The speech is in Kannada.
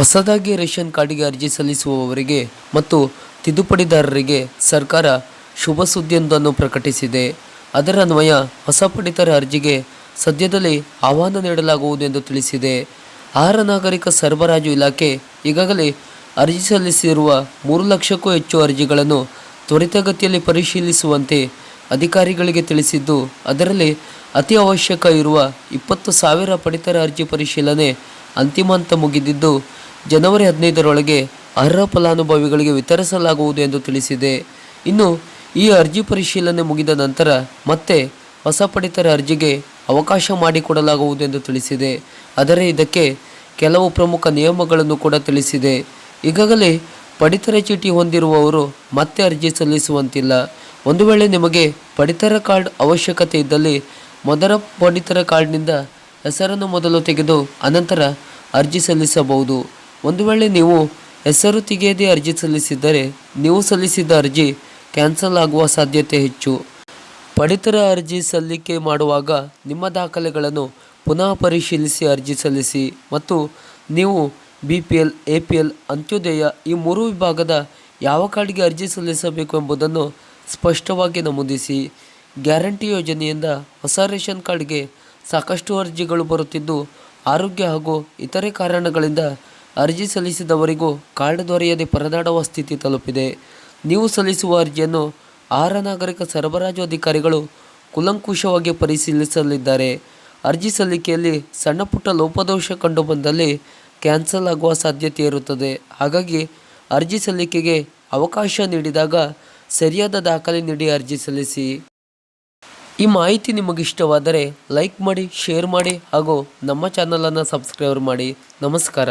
ಹೊಸದಾಗಿ ರೇಷನ್ ಕಾರ್ಡಿಗೆ ಅರ್ಜಿ ಸಲ್ಲಿಸುವವರಿಗೆ ಮತ್ತು ತಿದ್ದುಪಡಿದಾರರಿಗೆ ಸರ್ಕಾರ ಶುಭ ಸುದ್ದಿಯೊಂದನ್ನು ಪ್ರಕಟಿಸಿದೆ. ಅದರ ಅನ್ವಯ ಹೊಸ ಪಡಿತರ ಅರ್ಜಿಗೆ ಸದ್ಯದಲ್ಲಿ ಆಹ್ವಾನ ನೀಡಲಾಗುವುದು ಎಂದು ತಿಳಿಸಿದೆ. ಆಹಾರ ನಾಗರಿಕ ಸರಬರಾಜು ಇಲಾಖೆ ಈಗಾಗಲೇ ಅರ್ಜಿ ಸಲ್ಲಿಸಿರುವ ಮೂರು ಲಕ್ಷಕ್ಕೂ ಹೆಚ್ಚು ಅರ್ಜಿಗಳನ್ನು ತ್ವರಿತಗತಿಯಲ್ಲಿ ಪರಿಶೀಲಿಸುವಂತೆ ಅಧಿಕಾರಿಗಳಿಗೆ ತಿಳಿಸಿದ್ದು, ಅದರಲ್ಲಿ ಅತಿ ಅವಶ್ಯಕ ಇರುವ ಇಪ್ಪತ್ತು ಸಾವಿರ ಪಡಿತರ ಅರ್ಜಿ ಪರಿಶೀಲನೆ ಅಂತಿಮ ಹಂತ ಮುಗಿದಿದ್ದು ಜನವರಿ ಹದಿನೈದರೊಳಗೆ ಅರ್ಹ ಫಲಾನುಭವಿಗಳಿಗೆ ವಿತರಿಸಲಾಗುವುದು ಎಂದು ತಿಳಿಸಿದೆ. ಇನ್ನು ಈ ಅರ್ಜಿ ಪರಿಶೀಲನೆ ಮುಗಿದ ನಂತರ ಮತ್ತೆ ಹೊಸ ಪಡಿತರ ಅರ್ಜಿಗೆ ಅವಕಾಶ ಮಾಡಿಕೊಡಲಾಗುವುದು ಎಂದು ತಿಳಿಸಿದೆ. ಆದರೆ ಇದಕ್ಕೆ ಕೆಲವು ಪ್ರಮುಖ ನಿಯಮಗಳನ್ನು ಕೂಡ ತಿಳಿಸಿದೆ. ಈಗಾಗಲೇ ಪಡಿತರ ಚೀಟಿ ಹೊಂದಿರುವವರು ಮತ್ತೆ ಅರ್ಜಿ ಸಲ್ಲಿಸುವಂತಿಲ್ಲ. ಒಂದು ವೇಳೆ ನಿಮಗೆ ಪಡಿತರ ಕಾರ್ಡ್ ಅವಶ್ಯಕತೆ ಇದ್ದಲ್ಲಿ ಮೊದಲ ಪಡಿತರ ಕಾರ್ಡ್ನಿಂದ ಹೆಸರನ್ನು ಮೊದಲು ತೆಗೆದು ಅನಂತರ ಅರ್ಜಿ ಸಲ್ಲಿಸಬಹುದು. ಒಂದು ವೇಳೆ ನೀವು ಹೆಸರು ತೆಗೆಯದೇ ಅರ್ಜಿ ಸಲ್ಲಿಸಿದ್ದರೆ, ನೀವು ಸಲ್ಲಿಸಿದ ಅರ್ಜಿ ಕ್ಯಾನ್ಸಲ್ ಆಗುವ ಸಾಧ್ಯತೆ ಹೆಚ್ಚು. ಪಡಿತರ ಅರ್ಜಿ ಸಲ್ಲಿಕೆ ಮಾಡುವಾಗ ನಿಮ್ಮ ದಾಖಲೆಗಳನ್ನು ಪುನಃ ಪರಿಶೀಲಿಸಿ ಅರ್ಜಿ ಸಲ್ಲಿಸಿ ಮತ್ತು ನೀವು B P L A P L Antyodaya ಈ ಮೂರು ವಿಭಾಗದ ಯಾವ ಕಾರ್ಡ್ಗೆ ಅರ್ಜಿ ಸಲ್ಲಿಸಬೇಕು ಎಂಬುದನ್ನು ಸ್ಪಷ್ಟವಾಗಿ ನಮೂದಿಸಿ. ಗ್ಯಾರಂಟಿ ಯೋಜನೆಯಿಂದ ಹೊಸ ರೇಷನ್ ಕಾರ್ಡ್ಗೆ ಸಾಕಷ್ಟು ಅರ್ಜಿಗಳು ಬರುತ್ತಿದ್ದು, ಆರೋಗ್ಯ ಹಾಗೂ ಇತರೆ ಕಾರಣಗಳಿಂದ ಅರ್ಜಿ ಸಲ್ಲಿಸಿದವರಿಗೂ ಕಾರ್ಡ್ ದೊರೆಯದೆ ಪರದಾಡುವ ಸ್ಥಿತಿ ತಲುಪಿದೆ. ನೀವು ಸಲ್ಲಿಸುವ ಅರ್ಜಿಯನ್ನು ಆಹಾರ ನಾಗರಿಕ ಸರಬರಾಜು ಅಧಿಕಾರಿಗಳು ಕುಲಂಕುಷವಾಗಿ ಪರಿಶೀಲಿಸಲಿದ್ದಾರೆ. ಅರ್ಜಿ ಸಲ್ಲಿಕೆಯಲ್ಲಿ ಸಣ್ಣ ಪುಟ್ಟ ಲೋಪದೋಷ ಕಂಡುಬಂದಲ್ಲಿ ಕ್ಯಾನ್ಸಲ್ ಆಗುವ ಸಾಧ್ಯತೆ ಇರುತ್ತದೆ. ಹಾಗಾಗಿ ಅರ್ಜಿ ಸಲ್ಲಿಕೆಗೆ ಅವಕಾಶ ನೀಡಿದಾಗ ಸರಿಯಾದ ದಾಖಲೆ ನೀಡಿ ಅರ್ಜಿ ಸಲ್ಲಿಸಿ. ಈ ಮಾಹಿತಿ ನಿಮಗಿಷ್ಟವಾದರೆ ಲೈಕ್ ಮಾಡಿ, ಶೇರ್ ಮಾಡಿ ಹಾಗೂ ನಮ್ಮ ಚಾನಲನ್ನು ಸಬ್ಸ್ಕ್ರೈಬ್ ಮಾಡಿ. ನಮಸ್ಕಾರ.